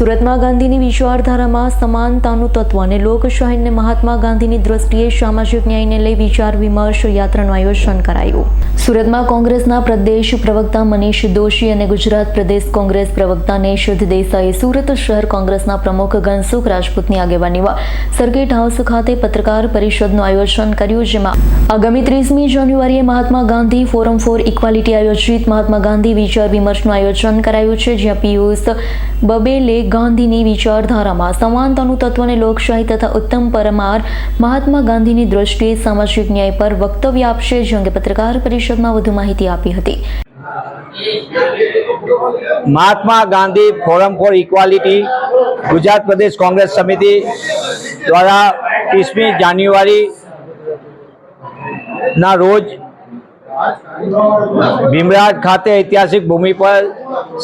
સુરતમાં ગાંધીની વિચારધારામાં સમાનતાનું તત્વ અને લોકશાહીને મહાત્મા ગાંધીની દ્રષ્ટિએ સામાજિક ન્યાયને લઈ વિચાર વિમર્શ યાત્રાનું આયોજન કરાયું. સુરતમાં કોંગ્રેસના પ્રદેશ પ્રવક્તા મનીષ દોશી અને ગુજરાત પ્રદેશ કોંગ્રેસ પ્રવક્તા નેશદ દેસાઈએ સુરત શહેર કોંગ્રેસના પ્રમુખ ઘનસુખ રાજપૂતની આગેવાનીમાં સર્કિટ હાઉસ ખાતે પત્રકાર પરિષદનું આયોજન કર્યું, જેમાં આગામી ત્રીસમી જાન્યુઆરીએ Mahatma Gandhi forum for equality આયોજિત મહાત્મા ગાંધી વિચાર વિમર્શનું આયોજન કરાયું છે, જ્યાં પિયુષ બબેલે ગાંધીની વિચારધારામાં સમાનતાનું તત્વને લોકશાહી તથા ઉત્તમ પરમાર મહાત્મા ગાંધીની દ્રષ્ટિએ સામાજિક ન્યાય પર વક્તવ્ય આપશે, જે અંગે પત્રકાર પરિષદમાં વધુ માહિતી આપી હતી. Mahatma Gandhi forum for equality Gujarat Pradesh Congress સમિતિ દ્વારા ત્રીસમી જાન્યુઆરી ના રોજ ભીમરાજ ખાતે ઐતિહાસિક ભૂમિ પર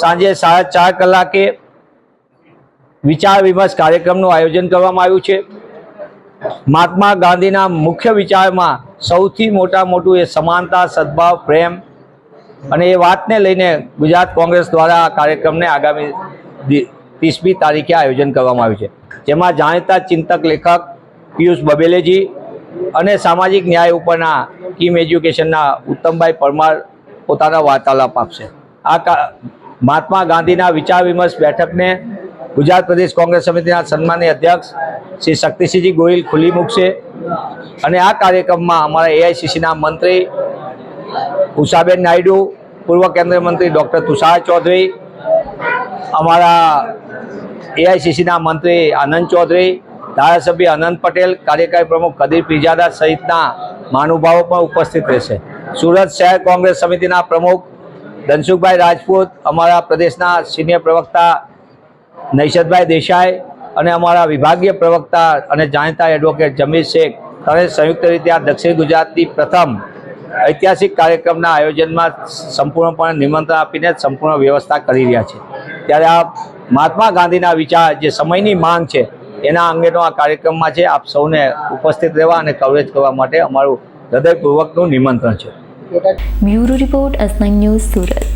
સાંજે સાડા ચાર કલાકે વિચાર વિમર્શ કાર્યક્રમનું આયોજન કરવામાં આવ્યું છે. મહાત્મા ગાંધીના મુખ્ય વિચારમાં સૌથી મોટા મોટું એ સમાનતા, સદભાવ, પ્રેમ અને એ વાતને લઈને ગુજરાત કોંગ્રેસ દ્વારા આ કાર્યક્રમને આગામી ત્રીસમી તારીખે આયોજન કરવામાં આવ્યું છે. જેમાં જાણીતા ચિંતક લેખક પિયુષ બબેલેજી અને સામાજિક ન્યાય ઉપરના કિમ એજ્યુકેશનના ઉત્તમભાઈ પરમાર પોતાના વાર્તાલાપ આપશે. આ મહાત્મા ગાંધીના વિચાર વિમર્શ બેઠકને ગુજરાત પ્રદેશ કોંગ્રેસ સમિતિના સન્માનીય અધ્યક્ષ શ્રી શક્તિસિંહજી ગોહિલ ખુલ્લી મૂકશે અને આ કાર્યક્રમમાં અમારા એઆઈસીસીના મંત્રી ઉષાબેન નાયડુ, પૂર્વ કેન્દ્રીય મંત્રી ડૉક્ટર તુષાર ચૌધરી, અમારા એઆઈસીસીના મંત્રી આનંદ ચૌધરી, ધારાસભ્ય અનંત પટેલ, કાર્યકારી પ્રમુખ કદીર પીજાદા સહિતના મહાનુભાવો પણ ઉપસ્થિત રહેશે. સુરત શહેર કોંગ્રેસ સમિતિના પ્રમુખ ધનસુખભાઈ રાજપૂત, અમારા પ્રદેશના સિનિયર પ્રવક્તા નૈશદભાઈ દેસાઈ અને અમારા વિભાગીય પ્રવક્તા અને જાણીતા એડવોકેટ જમીર શેખ ત્રણે સંયુક્ત રીતે આ દક્ષિણ ગુજરાતની પ્રથમ ઐતિહાસિક કાર્યક્રમના આયોજનમાં સંપૂર્ણપણે નિમંત્રણ આપીને સંપૂર્ણ વ્યવસ્થા કરી રહ્યા છે. ત્યારે આ મહાત્મા ગાંધીના વિચાર, જે સમયની માંગ છે, એના અંગેનો આ કાર્યક્રમમાં છે, આપ સૌને ઉપસ્થિત રહેવા અને કવરેજ કરવા માટે અમારું હૃદયપૂર્વકનું નિમંત્રણ છે. બ્યુરો રિપોર્ટ અસનાઈ ન્યૂઝ સુરત.